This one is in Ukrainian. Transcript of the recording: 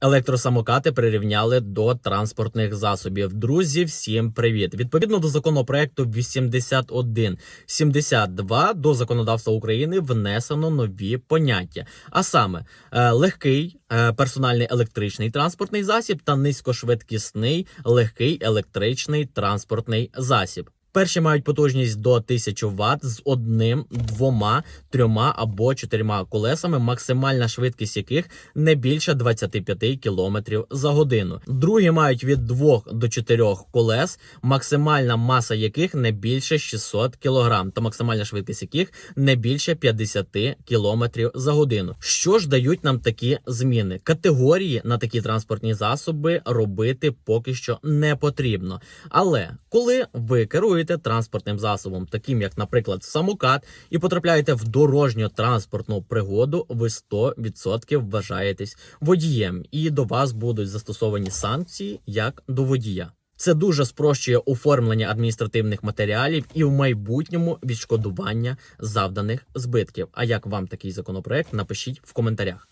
Електросамокати прирівняли до транспортних засобів. Друзі, всім привіт! Відповідно до законопроекту 8172 до законодавства України внесено нові поняття, а саме е, легкий е, персональний електричний транспортний засіб та низькошвидкісний легкий електричний транспортний засіб. Перші мають потужність до 1000 Вт з одним, двома, трьома або чотирма колесами, максимальна швидкість яких не більше 25 км за годину. Другі мають від 2 до 4 колес, максимальна маса яких не більше 600 кг, та максимальна швидкість яких не більше 50 км за годину. Що ж дають нам такі зміни? Категорії на такі транспортні засоби робити поки що не потрібно. Але коли ви керуєте транспортним засобом, таким як, наприклад, самокат, і потрапляєте в дорожньо транспортну пригоду, ви 100% вважаєтесь водієм, і до вас будуть застосовані санкції як до водія. Це дуже спрощує оформлення адміністративних матеріалів і в майбутньому відшкодування завданих збитків. А як вам такий законопроект? Напишіть в коментарях.